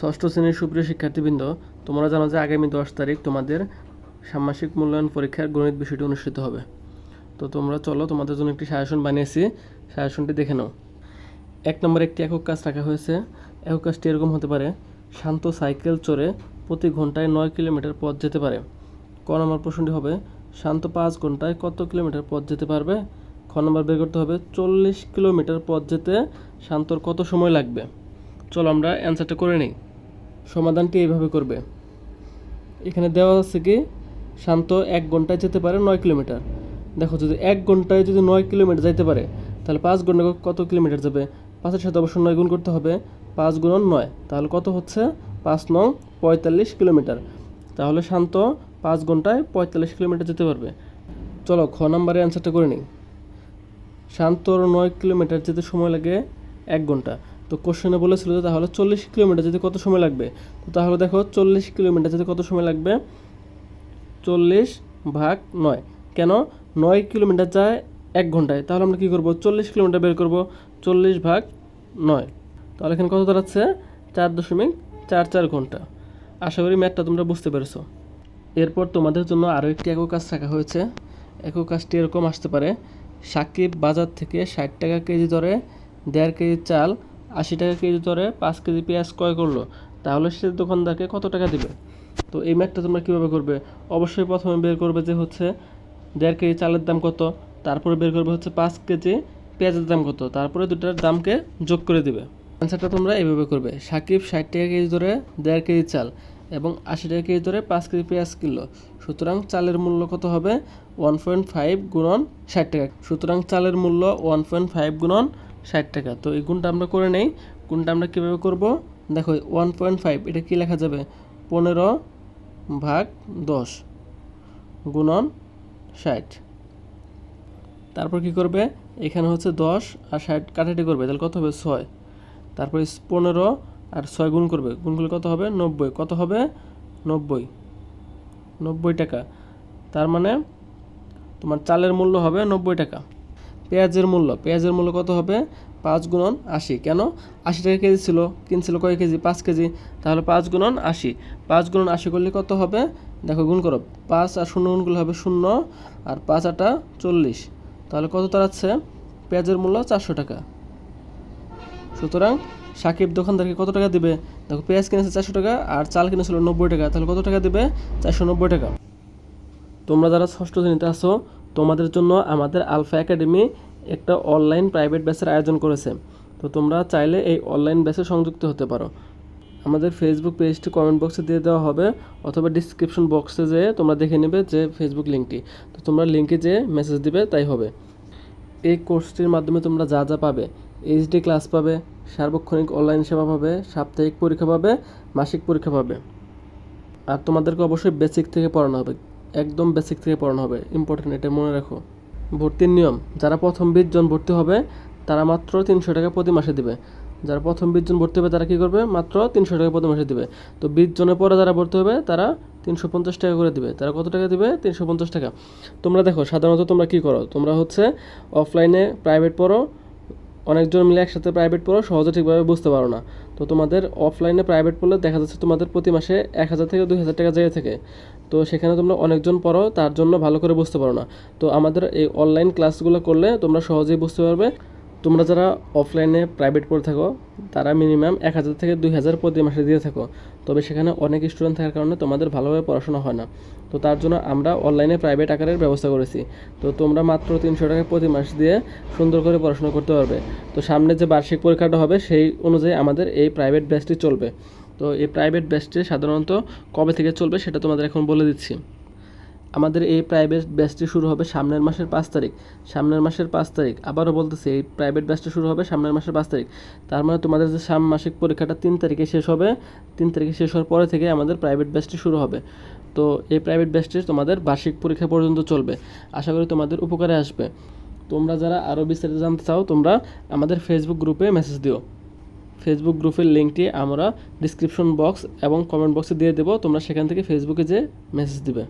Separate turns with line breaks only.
ষষ্ঠ শ্রেণির সুপ্রিয় শিক্ষার্থীবৃন্দ, তোমরা জানো যে আগামী দশ তারিখ তোমাদের ষান্মাসিক মূল্যায়ন পরীক্ষার গণিত বিষয়টি অনুষ্ঠিত হবে। তো তোমরা চলো, তোমাদের জন্য একটি সাজেশন বানিয়েছি। সাজেশনটি দেখে নাও। এক নম্বরে একটি একক কাজ রাখা হয়েছে। একক কাজটি এরকম হতে পারে, শান্ত সাইকেল চড়ে প্রতি ঘন্টায় নয় কিলোমিটার পথ যেতে পারে। ক নম্বর প্রশ্নটি হবে, শান্ত পাঁচ ঘন্টায় কত কিলোমিটার পথ যেতে পারবে? খ নম্বর বের করতে হবে, চল্লিশ কিলোমিটার পথ যেতে শান্তর কত সময় লাগবে? চলো আমরা অ্যান্সারটা করে নিই। সমাধানটি এইভাবে করবে। এখানে দেওয়া আছে কি, শান্ত এক ঘন্টায় যেতে পারে নয় কিলোমিটার। দেখো, যদি এক ঘন্টায় যদি নয় কিলোমিটার যাইতে পারে, তাহলে পাঁচ ঘণ্টা কত কিলোমিটার যাবে? পাঁচের সাথে অবশ্য নয় গুণ করতে হবে, পাঁচ গুণন নয়। তাহলে কত হচ্ছে? পাঁচ নং পঁয়তাল্লিশ কিলোমিটার। তাহলে শান্ত পাঁচ ঘন্টায় পঁয়তাল্লিশ কিলোমিটার যেতে পারবে। চলো, খ নাম্বারে অ্যান্সারটা করে নিই। শান্তর নয় কিলোমিটার যেতে সময় লাগে এক ঘণ্টা। তো কোশ্চেনে বলেছিল যে তাহলে চল্লিশ কিলোমিটার যেতে কত সময় লাগবে? তো তাহলে দেখো চল্লিশ কিলোমিটার যেতে কত সময় লাগবে? চল্লিশ ভাগ নয়। কেন? নয় কিলোমিটার যায় এক ঘন্টায়। তাহলে আমরা কী করব? চল্লিশ কিলোমিটার বের করব। চল্লিশ ভাগ নয়। তাহলে এখানে কত দাঁড়াচ্ছে? চার দশমিক চার চার ঘণ্টা। আশা করি ম্যাথটা তোমরা বুঝতে পেরেছ। এরপর তোমাদের জন্য আরও একটি একক কাজ রাখা হয়েছে। একক কাজটি এরকম আসতে পারে। সাকিব বাজার থেকে ষাট টাকা কেজি দরে দেড় কেজি চাল আশি টাকা কেজি দরে পাঁচ কেজি পেঁয়াজ ক্রয় করল। তাহলে সে দোকানদারকে কত টাকা দিবে? তো এই ম্যাথটা তোমরা কীভাবে করবে? অবশ্যই প্রথমে বের করবে যে হচ্ছে দেড় কেজি চালের দাম কত, তারপরে বের করবে হচ্ছে পাঁচ কেজি পেঁয়াজের দাম কত, তারপরে দুটার দামকে যোগ করে দিবে। অ্যান্সারটা তোমরা এইভাবে করবে। সাকিব ষাট টাকা কেজি ধরে দেড় কেজি চাল এবং আশি টাকা কেজি ধরে পাঁচ কেজি পেঁয়াজ কিনলো। সুতরাং চালের মূল্য কত হবে? ওয়ান পয়েন্ট ফাইভ গুণন ষাট টাকা। সুতরাং চালের মূল্য ওয়ান পয়েন্ট ফাইভ গুণন ষাট টাকা। তো এই গুণটা আমরা করে নেই। গুণটা আমরা কীভাবে করব? দেখো ওয়ান পয়েন্ট ফাইভ এটা কী লেখা যাবে? পনেরো ভাগ দশ গুণন ষাট। তারপর কি করবে? এখানে হচ্ছে দশ আর ষাট কাটাটি করবে। তাহলে কত হবে? ছয়। তারপরে পনেরো আর ছয় গুণ করবে। গুণ করলে কত হবে? নব্বই। কত হবে? নব্বই। নব্বই টাকা। তার মানে তোমার চালের মূল্য হবে নব্বই টাকা। পেঁয়াজের মূল্য পেঁয়াজের মূল্য কত হবে? পাঁচ গুণন আশি। কেন? আশি টাকা কেজি ছিল, কিনছিল কয় কেজি? পাঁচ কেজি। তাহলে পাঁচ গুণন আশি। পাঁচ গুণন আশি করলে কত হবে? দেখো, গুণ করো। পাঁচ আর শূন্য গুণ করলে হবে শূন্য আর পাঁচ আটা চল্লিশ। তাহলে কত দাঁড়াচ্ছে? পেঁয়াজের মূল্য চারশো টাকা। সুতরাং সাকিব দোকানদারকে কত টাকা দিবে? দেখো, পেঁয়াজ কিনেছে চারশো টাকা আর চাল কিনেছিল নব্বই টাকা। তাহলে কত টাকা দিবে? চারশো নব্বই টাকা। তোমরা যারা ষষ্ঠ শ্রেণীতে আসো তোমাদের জন্য আমাদের আলফা একাডেমি একটা অনলাইন প্রাইভেট ব্যাচের আয়োজন করেছে। তো তোমরা চাইলে এই অনলাইন ব্যাচে সংযুক্ত হতে পারো। আমাদের ফেসবুক পেজটি কমেন্ট বক্সে দিয়ে দেওয়া হবে অথবা ডিসক্রিপশন বক্সে যেয়ে তোমরা দেখে নেবে যে ফেসবুক লিঙ্কটি তো তোমরা লিঙ্কে যেয়ে মেসেজ দিবে, তাই হবে। এই কোর্সটির মাধ্যমে তোমরা যা যা পাবে এইচডি ক্লাস পাবে, সার্বক্ষণিক অনলাইন সেবা পাবে, সাপ্তাহিক পরীক্ষা পাবে, মাসিক পরীক্ষা পাবে। আর তোমাদেরকে অবশ্যই বেসিক থেকে পড়ানো হবে। একদম বেসিক থেকে পড়ানো হবে। ইম্পর্টেন্ট এটা মনে রাখো। ভর্তির নিয়ম, যারা প্রথম বিশ জন ভর্তি হবে, তারা মাত্র তিনশো টাকা প্রতি মাসে দেবে। যারা প্রথম বিশ জন ভর্তি হবে, তারা কী করবে? মাত্র তিনশো টাকা প্রতি মাসে দিবে। তো বিশ জনের পরে যারা ভর্তি হবে, তারা তিনশো পঞ্চাশ টাকা করে দিবে। তারা কত টাকা দিবে? তিনশো পঞ্চাশ টাকা। তোমরা দেখো, সাধারণত তোমরা কী করো? তোমরা হচ্ছে অফলাইনে প্রাইভেট পড়ো, অনেকজন মিলে একসাথে প্রাইভেট পড়ো, সহজে ঠিকভাবে বুঝতে পারো না। তো তোমাদের অফলাইনে প্রাইভেট পড়লে দেখা যাচ্ছে তোমাদের প্রতি মাসে এক হাজার থেকে দুই হাজার টাকা জায়গা থেকে। তো সেখানে তোমরা অনেকজন পড়ো, তার জন্য ভালো করে বুঝতে পারো না। তো আমাদের এই অনলাইন ক্লাসগুলো করলে তোমরা সহজেই বুঝতে পারবে। তোমরা যারা অফলাইনে প্রাইভেট পড়ে থাকো, তারা মিনিমাম এক হাজার থেকে দুই হাজার প্রতি মাসে দিয়ে থাকো। তবে সেখানে অনেক স্টুডেন্ট থাকার কারণে তোমাদের ভালোভাবে পড়াশোনা হয় না। তো তার জন্য আমরা অনলাইনে প্রাইভেট আকারের ব্যবস্থা করেছি। তো তোমরা মাত্র তিনশো টাকা প্রতি মাস দিয়ে সুন্দর করে পড়াশোনা করতে পারবে। তো সামনে যে বার্ষিক পরীক্ষাটা হবে, সেই অনুযায়ী আমাদের এই প্রাইভেট ব্যাচটি চলবে। তো এই প্রাইভেট ব্যাচটি সাধারণত কবে থেকে চলবে, সেটা তোমাদের এখন বলে দিচ্ছি। আমাদের এই প্রাইভেট ব্যাচটি শুরু হবে সামনের মাসের পাঁচ তারিখ। সামনের মাসের পাঁচ তারিখ। আবারও বলতেছি, এই প্রাইভেট ব্যাচটা শুরু হবে সামনের মাসের পাঁচ তারিখ। তার মানে তোমাদের যে সাম মাসিক পরীক্ষাটা তিন তারিখে শেষ হবে, তিন তারিখে শেষ হওয়ার পরে থেকে আমাদের প্রাইভেট ব্যাচটি শুরু হবে। তো এই প্রাইভেট ব্যাচটি তোমাদের বার্ষিক পরীক্ষা পর্যন্ত চলবে। আশা করি তোমাদের উপকারে আসবে। তোমরা যারা আরও বিস্তারিত জানতে চাও, তোমরা আমাদের ফেসবুক গ্রুপে মেসেজ দিও। ফেসবুক গ্রুপের লিঙ্কটি আমরা ডিসক্রিপশন বক্স এবং কমেন্ট বক্সে দিয়ে দেবো। তোমরা সেখান থেকে ফেসবুকে যে মেসেজ দিবে।